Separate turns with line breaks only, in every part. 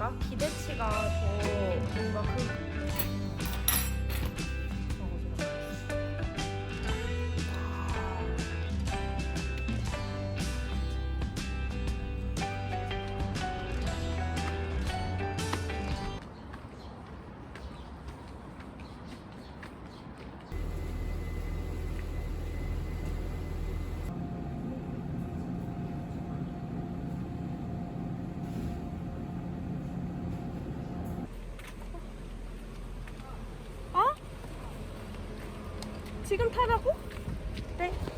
뭐랄까 기대치가 더 뭔가 그 지금 타라고? 네.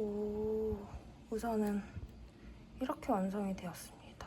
오, 우선은 이렇게 완성이 되었습니다.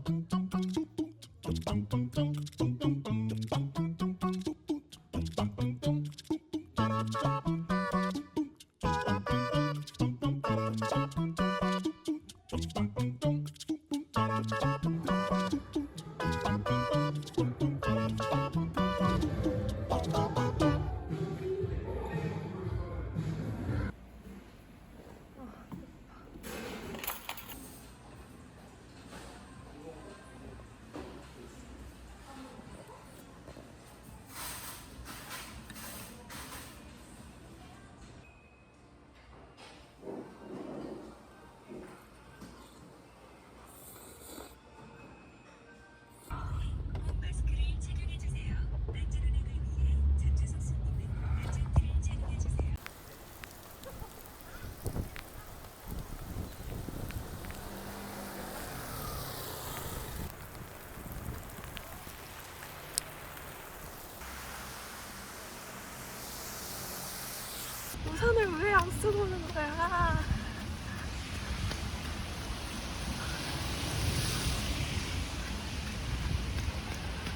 안
쓰고 오는 거야?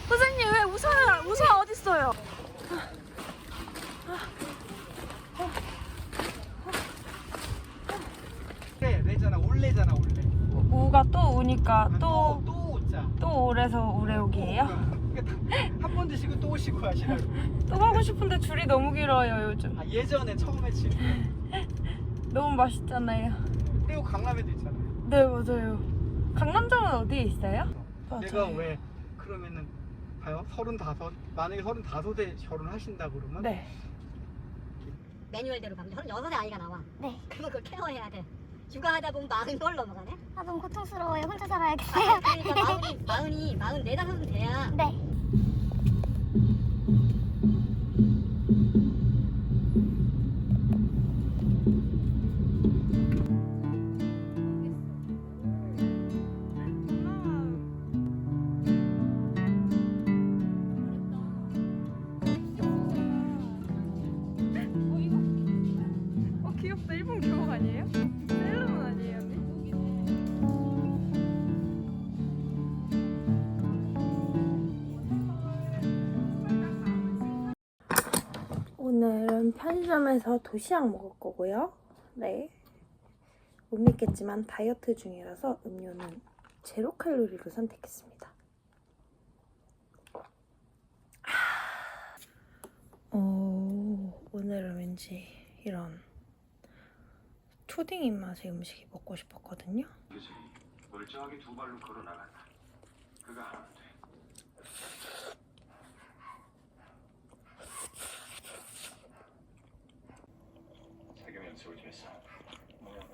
선생님 왜 우산을 우산 어디 있어요?
네, 레잖아 올레잖아 올레
우가 또 우니까
또또또 오자
오래서 우레옥이에요?
한번 드시고 또 오시고 하시라고
또 가고 싶은데 줄이 너무 길어요 요즘.
아, 예전에 처음에 칠
너무 맛있잖아요.
그리고 강남에도 있잖아요
네 맞아요. 강남점은 어디에 있어요?
내가 왜 그러면은 봐요 서른다섯 만약에 서른다섯에 결혼하신다 그러면
네.
매뉴얼대로 가면 36의 아이가 나와.
네.
그러면 그걸 케어해야 돼. 육아하다 보면 마흔 걸 넘어가네.
아 너무 고통스러워요. 혼자 살아야겠어요.
아, 그러니까 마흔이 마흔이 마흔 네 다섯은 돼야
네.
오늘은 편의점에서 도시락 먹을 거고요. 네. 못 믿겠지만 다이어트 중이라서 음료는 제로 칼로리로 선택했습니다. 아. 오, 오늘은 왠지 이런 초딩 입맛의 음식이 먹고 싶었거든요.
그지 멀쩡하게 두 발로 걸어 나간다. 그거 하면 돼.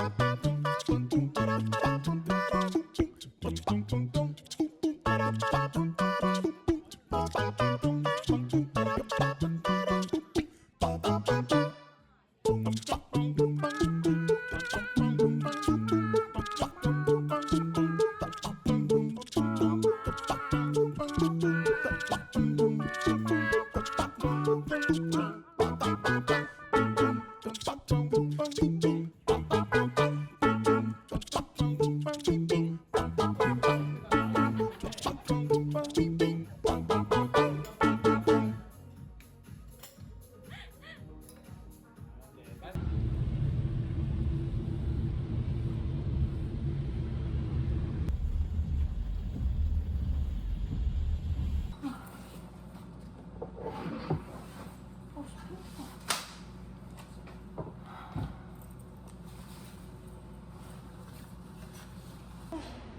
パパ Oh.